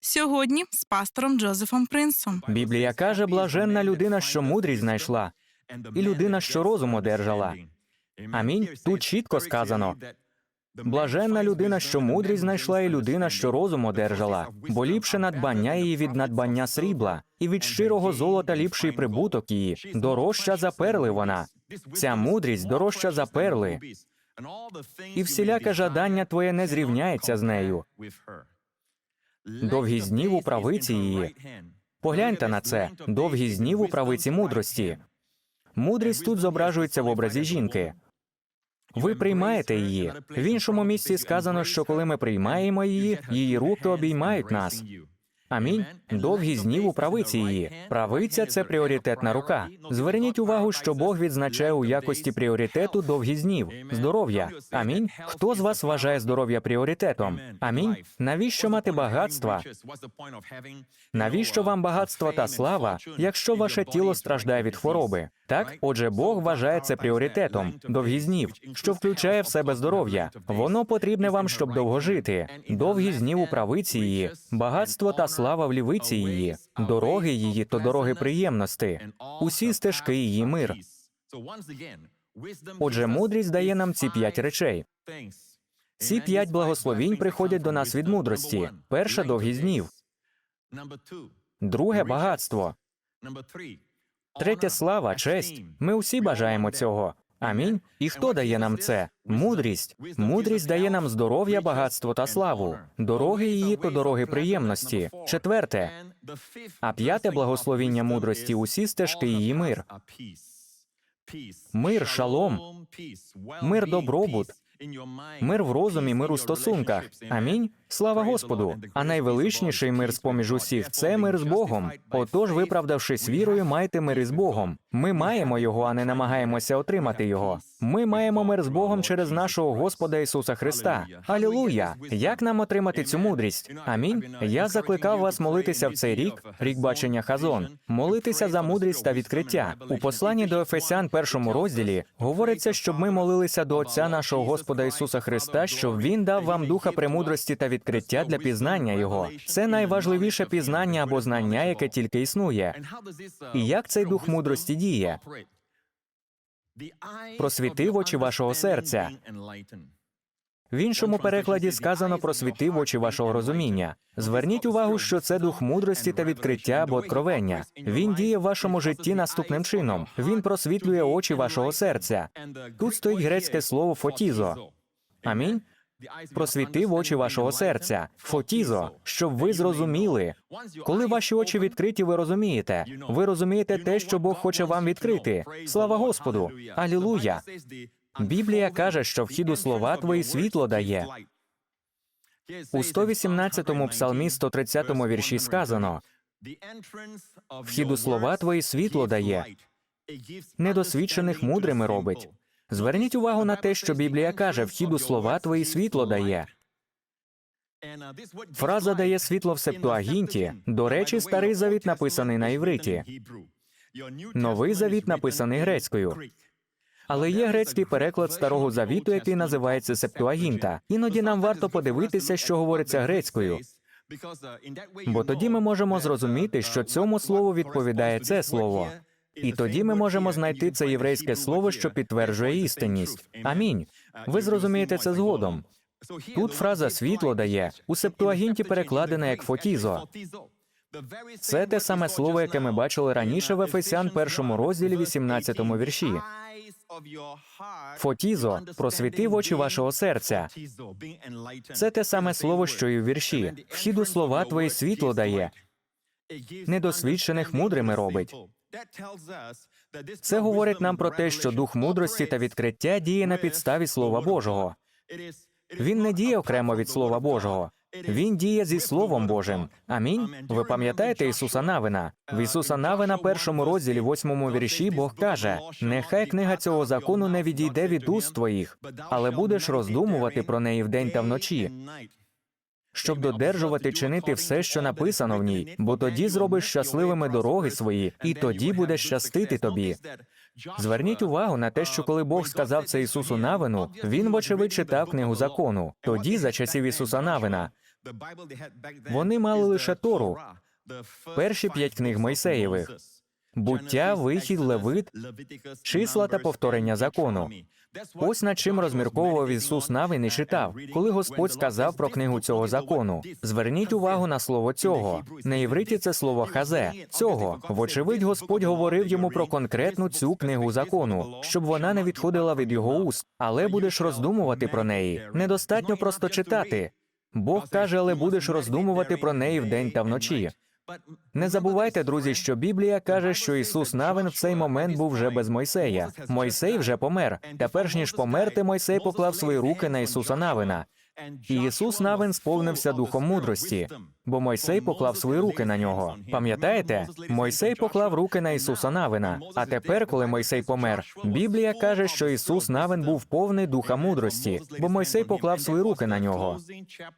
Сьогодні з пастором Джозефом Принсом. Біблія каже, блаженна людина, що мудрість знайшла, і людина, що розум одержала. Амінь. Тут чітко сказано. Блаженна людина, що мудрість знайшла, і людина, що розум одержала, бо ліпше надбання її від надбання срібла, і від щирого золота ліпший прибуток її, дорожча за перли вона. Ця мудрість дорожча за перли, і всіляке жадання твоє не зрівняється з нею. Довгі знів у правиці її. Погляньте на це довгі знів у правиці мудрості. Мудрість тут зображується в образі жінки. Ви приймаєте її. В іншому місці сказано, що коли ми приймаємо її, її руки обіймають нас. Амінь. Довгі знів у правиці її. Правиця це пріоритетна рука. Зверніть увагу, що Бог відзначає у якості пріоритету довгі знів, здоров'я. Амінь. Хто з вас вважає здоров'я пріоритетом? Амінь. Навіщо мати багатства? Навіщо вам багатство та слава, якщо ваше тіло страждає від хвороби? Так, отже, Бог вважає це пріоритетом, довгі знів, що включає в себе здоров'я. Воно потрібне вам, щоб довго жити. Довгі знів у правиці її, багатство та слава в лівиці її, дороги її то дороги приємності, усі стежки її мир. Отже, мудрість дає нам ці п'ять речей. Ці п'ять благословінь приходять до нас від мудрості. Перше довгі знів, друге багатство, третє слава, честь. Ми усі бажаємо цього. Амінь. І хто дає нам це? Мудрість. Мудрість дає нам здоров'я, багатство та славу. Дороги її то дороги приємності. Четверте. А п'яте благословіння мудрості усі стежки її мир. Мир, шалом, мир, добробут, мир в розумі, мир у стосунках. Амінь. Слава Господу. А найвеличніший мир з поміж усіх це мир з Богом. Отож, виправдавшись вірою, майте мир із Богом. Ми маємо його, а не намагаємося отримати його. Ми маємо мир з Богом через нашого Господа Ісуса Христа. Алілуя! Як нам отримати цю мудрість? Амінь. Я закликав вас молитися в цей рік, рік бачення Хазон, молитися за мудрість та відкриття. У посланні до Ефесян, першому розділі, говориться, щоб ми молилися до Отця нашого Господа Ісуса Христа, щоб Він дав вам духа премудрості та відкриття для пізнання Його. Це найважливіше пізнання або знання, яке тільки існує. І як цей дух мудрості діє? Просвіти в очі вашого серця. В іншому перекладі сказано про світи в очі вашого розуміння. Зверніть увагу, що це дух мудрості та відкриття або откровення. Він діє в вашому житті наступним чином. Він просвітлює очі вашого серця. Тут стоїть грецьке слово фотізо. Амінь. Просвіти в очі вашого серця, фотізо, щоб ви зрозуміли. Коли ваші очі відкриті, ви розумієте. Ви розумієте те, що Бог хоче вам відкрити. Слава Господу! Алілуя! Біблія каже, що вхід у слова твої світло дає. У 118-му псалмі 130-му вірші сказано: Вхід у слова твої світло дає, недосвідчених мудрими робить. Зверніть увагу на те, що Біблія каже, вхід у слова твої світло дає. Фраза дає світло в Септуагінті. До речі, старий завіт написаний на івриті. Новий завіт написаний грецькою. Але є грецький переклад старого завіту, який називається Септуагінта. Іноді нам варто подивитися, що говориться грецькою, бо тоді ми можемо зрозуміти, що цьому слову відповідає це слово. І тоді ми можемо знайти це єврейське слово, що підтверджує істинність. Амінь. Ви зрозумієте це згодом. Тут фраза світло дає у Септуагінті перекладена як фотізо. Це те саме слово, яке ми бачили раніше в Ефесян першому розділі 18 вірші. Фотізо просвіти в очі вашого серця. Це те саме слово, що і в вірші. Вхід у слова твої світло дає. Недосвідчених мудрими робить. Це говорить нам про те, що дух мудрості та відкриття діє на підставі Слова Божого. Він не діє окремо від Слова Божого. Він діє зі Словом Божим. Амінь. Ви пам'ятаєте Ісуса Навина? В Ісуса Навина, першому розділі, восьмому вірші, Бог каже: нехай книга цього закону не відійде від уст твоїх, але будеш роздумувати про неї вдень та вночі, щоб додержувати чинити все, що написано в ній, бо тоді зробиш щасливими дороги свої, і тоді буде щастити тобі. Зверніть увагу на те, що коли Бог сказав це Ісусу Навину, він, вочевидь, читав книгу закону. Тоді, за часів Ісуса Навина, Вони мали лише Тору, перші п'ять книг Мойсеєвих. Буття, вихід, левит, числа та повторення закону. Ось над чим розмірковував Ісус Навин і читав, коли Господь сказав про книгу цього закону. Зверніть увагу на слово цього. На івриті це слово хазе. Цього. Вочевидь, Господь говорив йому про конкретну цю книгу закону, щоб вона не відходила від його уст, але будеш роздумувати про неї. Недостатньо просто читати. Бог каже, але будеш роздумувати про неї вдень та вночі. Не забувайте, друзі, що Біблія каже, що Ісус Навин в цей момент був вже без Мойсея. Мойсей вже помер. Та перш ніж померти, Мойсей поклав свої руки на Ісуса Навина. І Ісус Навин сповнився духом мудрості, бо Мойсей поклав свої руки на нього. Пам'ятаєте? Мойсей поклав руки на Ісуса Навина. А тепер, коли Мойсей помер, Біблія каже, що Ісус Навин був повний духа мудрості, бо Мойсей поклав свої руки на нього.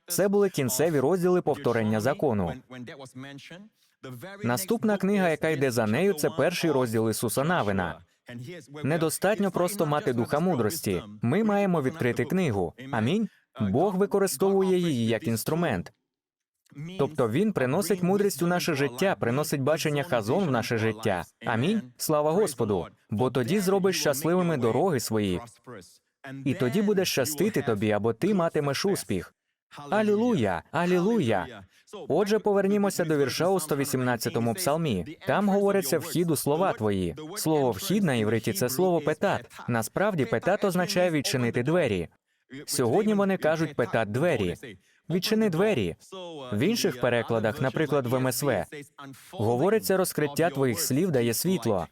Це були кінцеві розділи повторення закону. Наступна книга, яка йде за нею, це перший розділ Ісуса Навина. Недостатньо просто мати духа мудрості. Ми маємо відкрити книгу. Амінь. Бог використовує її як інструмент. Тобто він приносить мудрість у наше життя, приносить бачення хазон в наше життя. Амінь. Слава Господу. Бо тоді зробиш щасливими дороги свої, і тоді буде щастити тобі, або ти матимеш успіх. Алілуя! Алілуя! Отже, повернімося до вірша у 118-му псалмі. Там говориться вхід у слова твої. Слово вхід на івриті це слово петат. Насправді петат означає відчинити двері. Сьогодні вони кажуть петат двері. Відчини двері. В інших перекладах, наприклад, в МСВ, говориться розкриття твоїх слів дає світло.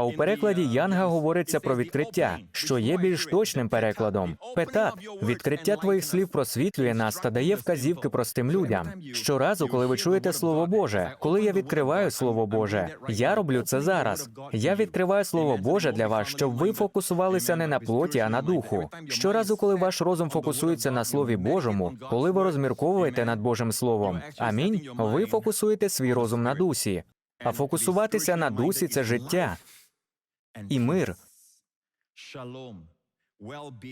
А у перекладі Янга говориться про відкриття, що є більш точним перекладом. Петат відкриття твоїх слів просвітлює нас та дає вказівки простим людям. Щоразу, коли ви чуєте слово Боже, коли я відкриваю слово Боже, я роблю це зараз. Я відкриваю слово Боже для вас, щоб ви фокусувалися не на плоті, а на духу. Щоразу, коли ваш розум фокусується на слові Божому, коли ви розмірковуєте над Божим Словом, амінь. Ви фокусуєте свій розум на дусі. А фокусуватися на дусі це життя і мир,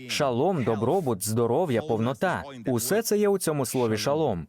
шалом, добробут, здоров'я, повнота. Усе це є у цьому слові шалом.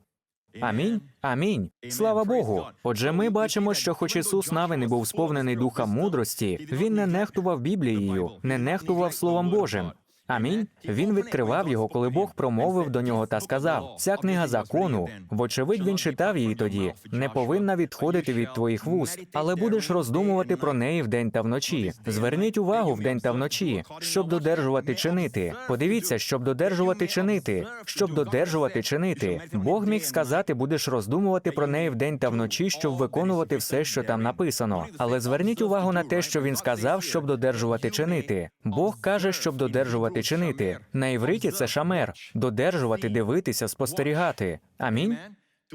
Амінь. Амінь. Слава Богу. Отже, ми бачимо, що, хоч Ісус навин і був сповнений духа мудрості, він не нехтував Біблією, не нехтував Словом Божим. Амінь. Він відкривав його, коли Бог промовив до нього та сказав: ця книга закону, вочевидь, він читав її тоді, не повинна відходити від твоїх вуст, але будеш роздумувати про неї вдень та вночі. Зверніть увагу вдень та вночі, щоб додержувати чинити. Подивіться, щоб додержувати чинити, щоб додержувати чинити. Бог міг сказати, будеш роздумувати про неї вдень та вночі, щоб виконувати все, що там написано. Але зверніть увагу на те, що він сказав, щоб додержувати чинити. Бог каже, щоб додержувати чинити. На івриті це шамер додержувати, дивитися, спостерігати. Амінь.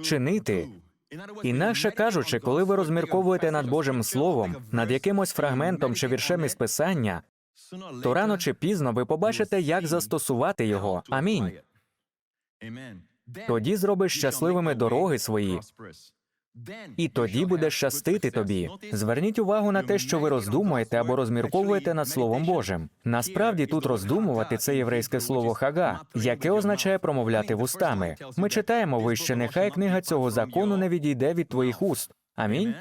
Чинити. Інакше кажучи, коли ви розмірковуєте над Божим Словом, над якимось фрагментом чи віршем із писання, то рано чи пізно ви побачите, як застосувати його. Амінь. Тоді зробиш щасливими дороги свої, і тоді буде щастити тобі. Зверніть увагу на те, що ви роздумуєте або розмірковуєте над Словом Божим. Насправді тут роздумувати це єврейське слово хага, яке означає промовляти вустами. Ми читаємо вище, нехай книга цього закону не відійде від твоїх уст. Амінь.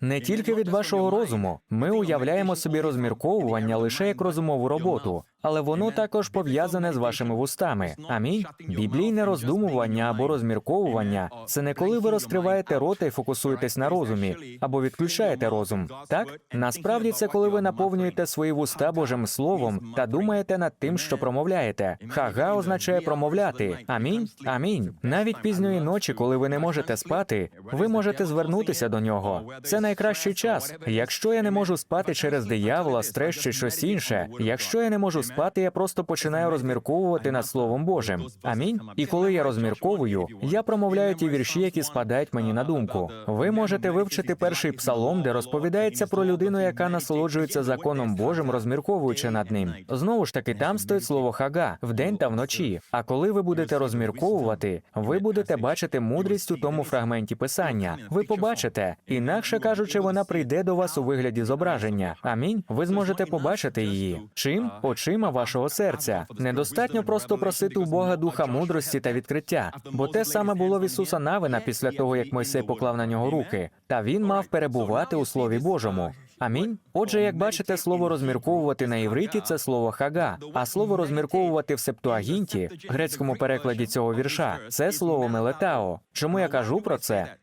Не тільки від вашого розуму. Ми уявляємо собі розмірковування лише як розумову роботу, але воно також пов'язане з вашими вустами. Амінь. Біблійне роздумування або розмірковування це не коли ви розкриваєте рота і фокусуєтесь на розумі, або відключаєте розум. Так насправді це коли ви наповнюєте свої вуста Божим Словом та думаєте над тим, що промовляєте. Хага означає промовляти. Амінь. Амінь. Навіть пізньої ночі, коли ви не можете спати, ви можете звернутися до нього. Це найкращий час. Якщо я не можу спати через диявола, стрес чи щось інше, якщо я не можу спати, я просто починаю розмірковувати над Словом Божим. Амінь. І коли я розмірковую, я промовляю ті вірші, які спадають мені на думку. Ви можете вивчити перший псалом, де розповідається про людину, яка насолоджується законом Божим, розмірковуючи над ним. Знову ж таки, там стоїть слово хага вдень та вночі. А коли ви будете розмірковувати, ви будете бачити мудрість у тому фрагменті писання. Ви побачите, інакше кажучи, вона прийде до вас у вигляді зображення. Амінь. Ви зможете побачити її. Чим? Очима очима вашого серця. Недостатньо просто просити у Бога духа мудрості та відкриття, бо те саме було в Ісуса Навина після того, як Мойсей поклав на нього руки, та він мав перебувати у Слові Божому. Амінь. Отже, як бачите, слово розмірковувати на івриті це слово хага, а слово розмірковувати в септуагінті, грецькому перекладі цього вірша, це слово мелетао. Чому я кажу про це?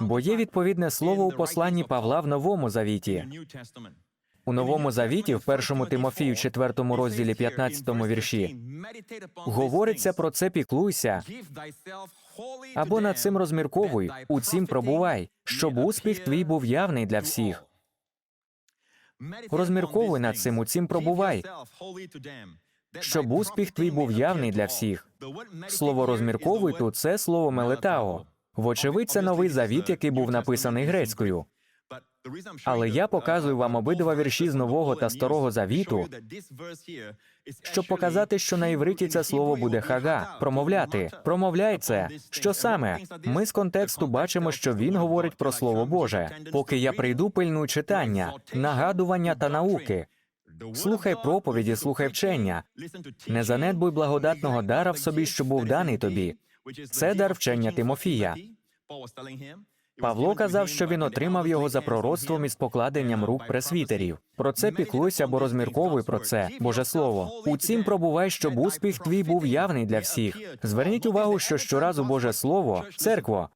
Бо є відповідне слово у посланні Павла в Новому Завіті. У Новому Завіті, в першому Тимофію, 4 розділі 15 вірші, говориться про це піклуйся, або над цим розмірковуй, у цім пробувай, щоб успіх твій був явний для всіх. Розмірковуй над цим, у цім пробувай, Щоб успіх твій був явний для всіх. Слово розмірковуй тут це слово мелетао. Вочевидь, це новий завіт, який був написаний грецькою. Але я показую вам обидва вірші з Нового та Старого Завіту, щоб показати, що на івриті це слово буде хага, промовляти. Промовляй це. Що саме? Ми з контексту бачимо, що він говорить про слово Боже. Поки я прийду, пильнуй читання, нагадування та науки. Слухай проповіді, слухай вчення. Не занедбуй благодатного дара в собі, що був даний тобі. Це дар вчення Тимофія. Павло казав, що він отримав його за пророцтвом із покладенням рук пресвітерів. Про це піклуйся або розмірковуй про це, Боже Слово. У цім пробувай, щоб успіх твій був явний для всіх. Зверніть увагу, що щоразу Боже Слово, церкво.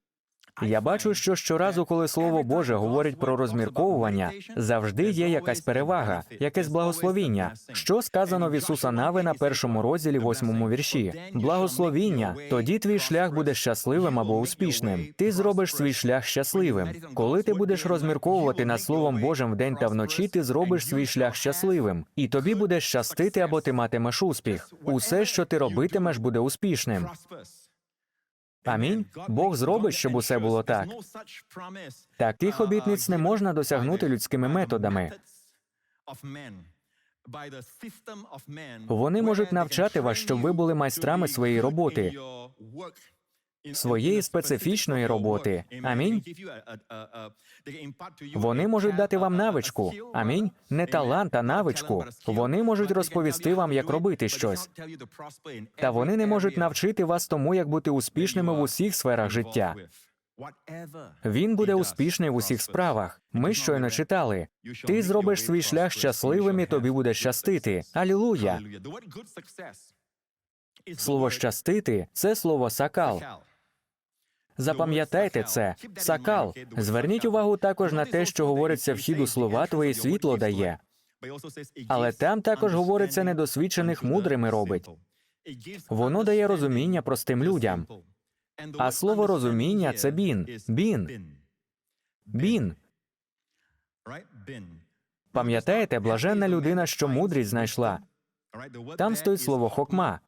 Я бачу, що щоразу, коли Слово Боже говорить про розмірковування, завжди є якась перевага, якесь благословіння. Що сказано в Ісуса Нави на першому розділі, восьмому вірші? Благословіння. Тоді твій шлях буде щасливим або успішним. Ти зробиш свій шлях щасливим. Коли ти будеш розмірковувати над Словом Божим вдень та вночі, ти зробиш свій шлях щасливим, і тобі буде щастити або ти матимеш успіх. Усе, що ти робитимеш, буде успішним. Амінь. Бог зробить, щоб усе було так. Таких обітниць не можна досягнути людськими методами. Вони можуть навчати вас, щоб ви були майстрами своєї роботи, своєї специфічної роботи. Амінь. Вони можуть дати вам навичку. Амінь. Не талант, а навичку. Вони можуть розповісти вам, як робити щось. Та вони не можуть навчити вас тому, як бути успішними в усіх сферах життя. Він буде успішний в усіх справах. Ми щойно читали. Ти зробиш свій шлях щасливим, і тобі буде щастити. Алілуя! Слово щастити це слово сакал. Запам'ятайте це, сакал. Зверніть увагу також на те, що говориться вхід у слова твої світло дає. Але там також говориться недосвідчених мудрими робить. Воно дає розуміння простим людям. А слово розуміння це бін. Бін. Бін. Пам'ятаєте, блаженна людина, що мудрість знайшла. Там стоїть слово хокма.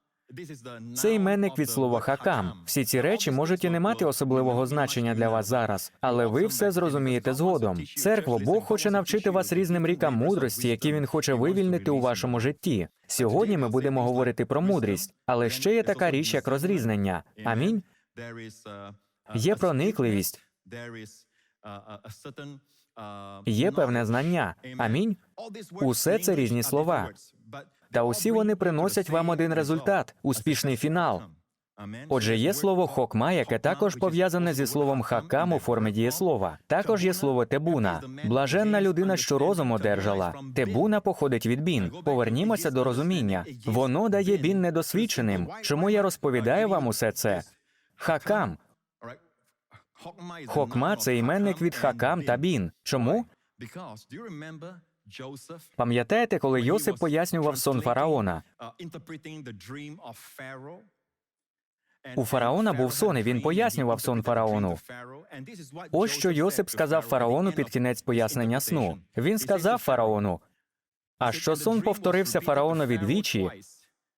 Це іменник від слова хакам. Всі ці речі можуть і не мати особливого значення для вас зараз, але ви все зрозумієте згодом. Церкво, Бог хоче навчити вас різним рікам мудрості, які він хоче вивільнити у вашому житті. Сьогодні ми будемо говорити про мудрість, але ще є така річ, як розрізнення. Амінь. Є проникливість, є певне знання. Амінь. Усе це різні слова. Та усі вони приносять вам один результат успішний фінал. Отже, є слово хокма, яке також пов'язане зі словом хакам у формі дієслова. Також є слово тебуна. Блаженна людина, що розум одержала. Тебуна походить від бін. Повернімося до розуміння. Воно дає бін недосвідченим. Чому я розповідаю вам усе це? Хакам. Хокма це іменник від хакам та бін. Чому? Пам'ятаєте, коли Йосип пояснював сон фараона? У фараона був сон, і він пояснював сон фараону. Ось що Йосип сказав фараону під кінець пояснення сну. Він сказав фараону: а що сон повторився фараонові двічі,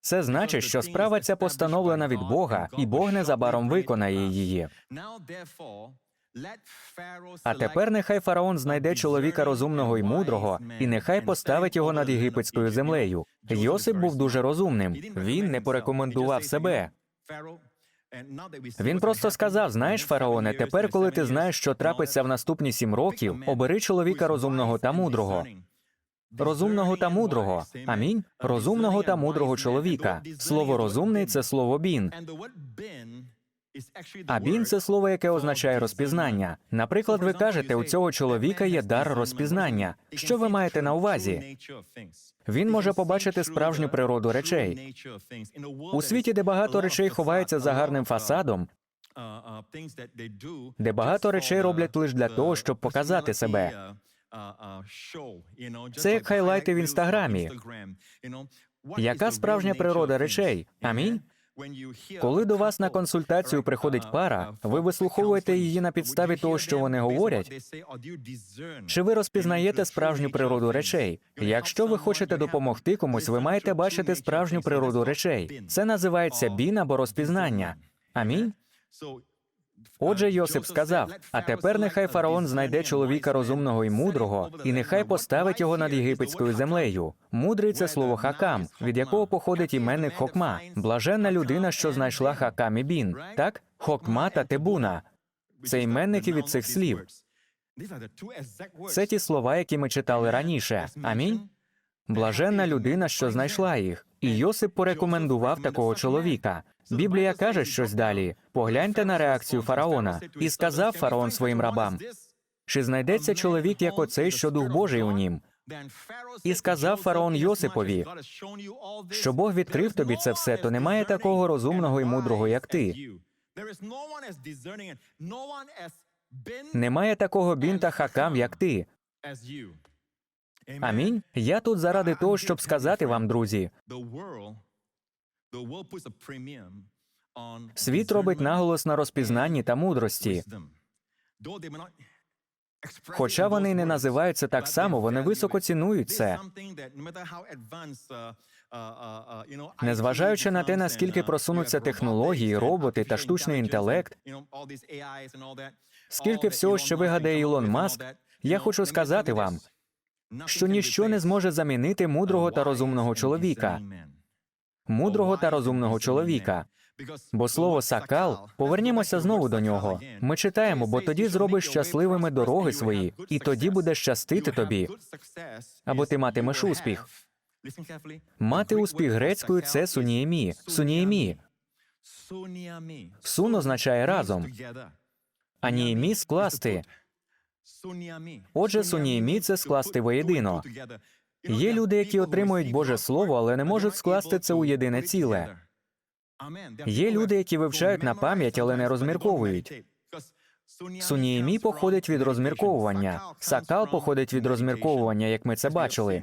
це значить, що справа ця постановлена від Бога, і Бог незабаром виконає її. А тепер нехай фараон знайде чоловіка розумного і мудрого, і нехай поставить його над єгипетською землею. Йосип був дуже розумним. Він не порекомендував себе. Він просто сказав: знаєш, фараоне, тепер, коли ти знаєш, що трапиться в наступні сім років, обери чоловіка розумного та мудрого. розумного та мудрого. Амінь. Розумного та мудрого чоловіка. Слово розумний це слово бін. А бін це слово, яке означає розпізнання. Наприклад, ви кажете, у цього чоловіка є дар розпізнання. Що ви маєте на увазі? Він може побачити справжню природу речей. У світі, де багато речей ховаються за гарним фасадом, де багато речей роблять лише для того, щоб показати себе. Це як хайлайти в інстаграмі. Яка справжня природа речей? Амінь. Коли до вас на консультацію приходить пара, ви вислуховуєте її на підставі того, що вони говорять, чи ви розпізнаєте справжню природу речей? Якщо ви хочете допомогти комусь, ви маєте бачити справжню природу речей. Це називається бін або розпізнання. Амінь. Отже, Йосип сказав: а тепер нехай фараон знайде чоловіка розумного і мудрого, і нехай поставить його над єгипетською землею. Мудрий це слово хакам, від якого походить іменник Хокма. Блаженна людина, що знайшла хакам і бін. Так, Хокма та Тебуна. Це іменники від цих слів. Це ті слова, які ми читали раніше. Амінь. Блаженна людина, що знайшла їх. І Йосип порекомендував такого чоловіка. Біблія каже щось далі. Погляньте на реакцію фараона. І сказав фараон своїм рабам: чи знайдеться чоловік, як оцей, що дух Божий у нім? І сказав фараон Йосипові, Що Бог відкрив тобі це все, то немає такого розумного і мудрого, як ти. Немає такого бінта хакам, як ти. Амінь. Я тут заради того, щоб сказати вам, друзі, світ робить наголос на розпізнанні та мудрості. Хоча вони не називають це так само, вони високо цінують це. Незважаючи на те, наскільки просунуться технології, роботи та штучний інтелект, скільки всього, що вигадає Ілон Маск, я хочу сказати вам, що ніщо не зможе замінити мудрого та розумного чоловіка. Мудрого та розумного чоловіка. Бо слово сакал, повернімося знову до нього. Ми читаємо, бо тоді зробиш щасливими дороги свої, і тоді буде щастити тобі, або ти матимеш успіх. Мати успіх грецькою це суніємі. Суніємі. Сун означає разом, а ніємі скласти. Отже, суніємі це скласти воєдино. Є люди, які отримують Боже Слово, але не можуть скласти це у єдине ціле. Є люди, які вивчають на пам'ять, але не розмірковують. Суніємі походить від розмірковування. Сакал походить від розмірковування, як ми це бачили.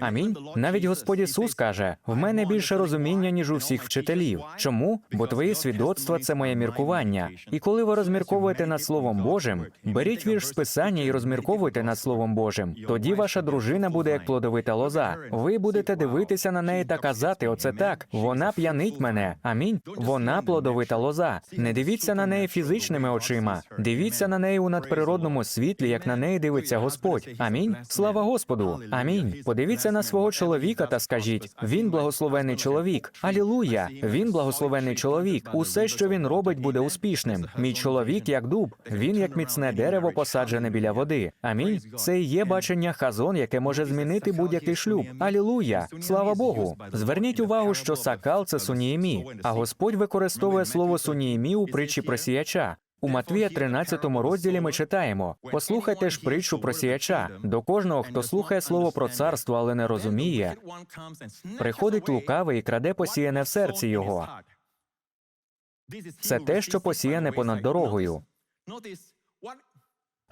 Амінь. Навіть Господь Ісус каже: в мене більше розуміння, ніж у всіх вчителів. Чому? Бо твої свідоцтва це моє міркування. І коли ви розмірковуєте над Словом Божим, беріть вірш з писання і розмірковуйте над Словом Божим. Тоді ваша дружина буде як плодовита лоза. Ви будете дивитися на неї та казати: оце так. Вона п'янить мене. Амінь. Вона плодовита лоза. Не дивіться на неї фізичними очима. Дивіться на неї у надприродному світлі, як на неї дивиться Господь. Амінь. Слава Господу. Амінь. Подивіться на свого чоловіка та скажіть: він благословений чоловік. Алілуя! Він благословений чоловік. Усе, що він робить, буде успішним. Мій чоловік як дуб. Він як міцне дерево, посаджене біля води. Амінь. Це і є бачення хазон, яке може змінити будь-який шлюб. Алілуя! Слава Богу! Зверніть увагу, що сакал це суніємі, а Господь використовує слово суніємі у притчі про сіяча. У Матвія 13 розділі ми читаємо: послухайте ж притчу про сіяча. До кожного, хто слухає слово про царство, але не розуміє, приходить лукавий і краде посіяне в серці його. Це те, що посіяне понад дорогою.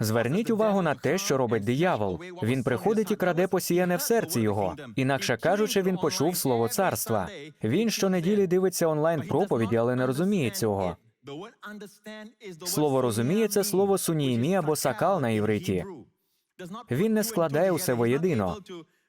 Зверніть увагу на те, що робить диявол. Він приходить і краде посіяне в серці його. Інакше кажучи, він почув слово царства. Він щонеділі дивиться онлайн проповіді, але не розуміє цього. Слово розуміє це слово суніємі або сакал на івриті. Він не складає усе воєдино.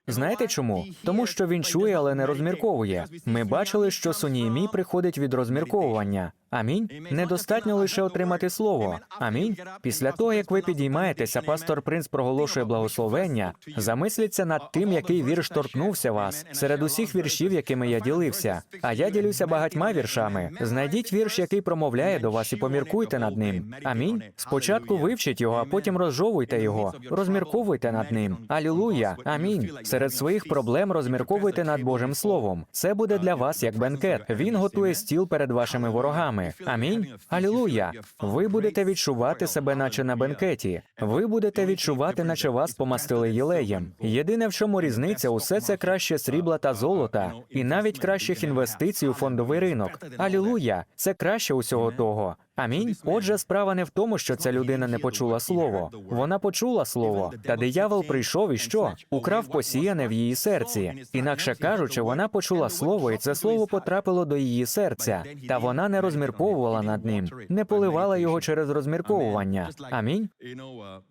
Знаєте чому? Тому що він чує, але не розмірковує. Ми бачили, що суніємі приходить від розмірковування. Амінь. Недостатньо лише отримати слово. Амінь. Після того, як ви підіймаєтеся, пастор Принц проголошує благословення. Замисліться над тим, який вірш торкнувся вас серед усіх віршів, якими я ділився. А я ділюся багатьма віршами. Знайдіть вірш, який промовляє до вас, і поміркуйте над ним. Амінь. Спочатку вивчіть його, а потім розжовуйте його. Розмірковуйте над ним. Алілуя. Амінь. Серед своїх проблем розмірковуйте над Божим Словом. Це буде для вас як бенкет. Він готує стіл перед вашими ворогами. Амінь. Алілуя. Ви будете відчувати себе, наче на бенкеті. Ви будете відчувати, наче вас помастили єлеєм. Єдине, в чому різниця, усе це краще срібла та золота, і навіть кращих інвестицій у фондовий ринок. Алілуя. Це краще усього того. Амінь. Отже, справа не в тому, що ця людина не почула слово. Вона почула слово, та диявол прийшов і що? Украв посіяне в її серці. Інакше кажучи, вона почула слово, і це слово потрапило до її серця. Та вона не розмірковувала над ним, не поливала його через розмірковування. Амінь.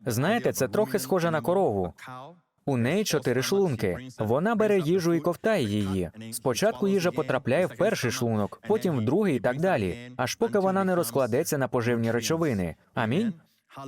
Знаєте, це трохи схоже на корову. У неї чотири шлунки. Вона бере їжу і ковтає її. Спочатку їжа потрапляє в перший шлунок, потім в другий і так далі, аж поки вона не розкладеться на поживні речовини. Амінь.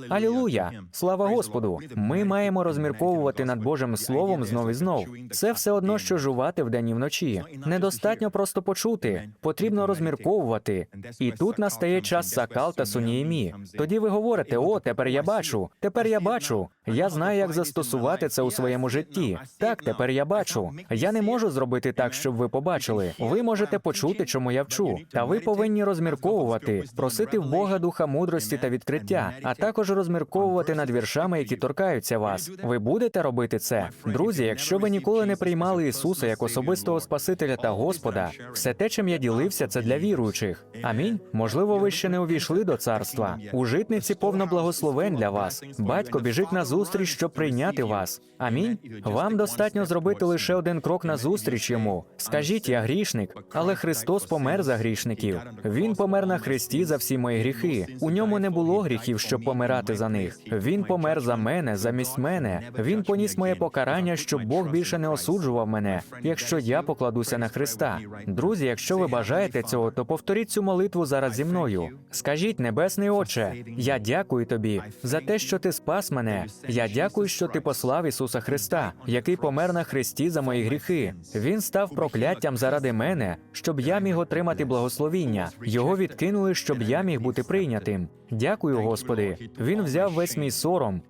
Алілуя! Слава Господу! Ми маємо розмірковувати над Божим Словом знов і знов. Це все одно, що жувати вдень і вночі. Недостатньо просто почути, потрібно розмірковувати. І тут настає час сакал та суніємі. Тоді ви говорите: о, тепер я бачу, тепер я бачу. Я знаю, як застосувати це у своєму житті. Так, тепер я бачу. Я не можу зробити так, щоб ви побачили. Ви можете почути, чому я вчу. Та ви повинні розмірковувати, просити в Бога духа мудрості та відкриття, а також розмірковувати над віршами, які торкаються вас. Ви будете робити це, друзі. Якщо ви ніколи не приймали Ісуса як особистого Спасителя та Господа, все те, чим я ділився, це для віруючих. Амінь. Можливо, ви ще не увійшли до царства. У житниці повно благословень для вас. Батько біжить на зустріч, щоб прийняти вас. Амінь. Вам достатньо зробити лише один крок на зустріч йому. Скажіть, я грішник, але Христос помер за грішників. Він помер на хресті за всі мої гріхи. У ньому не було гріхів, щоб помирати за них. Він помер за мене, замість мене. Він поніс моє покарання, щоб Бог більше не осуджував мене, якщо я покладуся на Христа. Друзі, якщо ви бажаєте цього, то повторіть цю молитву зараз зі мною. Скажіть, небесний Отче, я дякую тобі за те, що ти спас мене. Я дякую, що ти послав Ісуса Христа, який помер на хресті за мої гріхи. Він став прокляттям заради мене, щоб я міг отримати благословіння. Його відкинули, щоб я міг бути прийнятим. Дякую, Господи. Він взяв весь мій сором,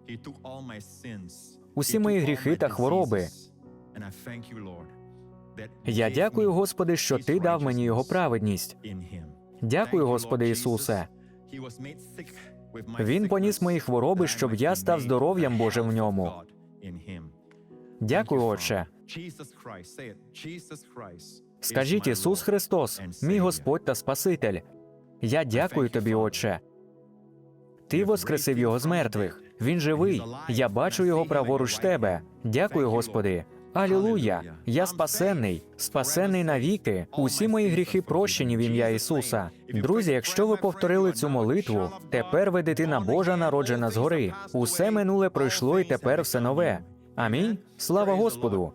усі мої гріхи та хвороби. Я дякую, Господи, що ти дав мені його праведність. Дякую, Господи Ісусе. Він поніс мої хвороби, щоб я став здоров'ям Божим в ньому. Дякую, Отче. Скажіть Ісус Христос, мій Господь та Спаситель. Я дякую тобі, Отче. Ти воскресив його з мертвих. Він живий. Я бачу його праворуч тебе. Дякую, Господи. Алілуя! Я спасенний, спасенний навіки. Усі мої гріхи прощені в ім'я Ісуса. Друзі, якщо ви повторили цю молитву, тепер ви дитина Божа, народжена згори. Усе минуле пройшло, і тепер все нове. Амінь. Слава Господу.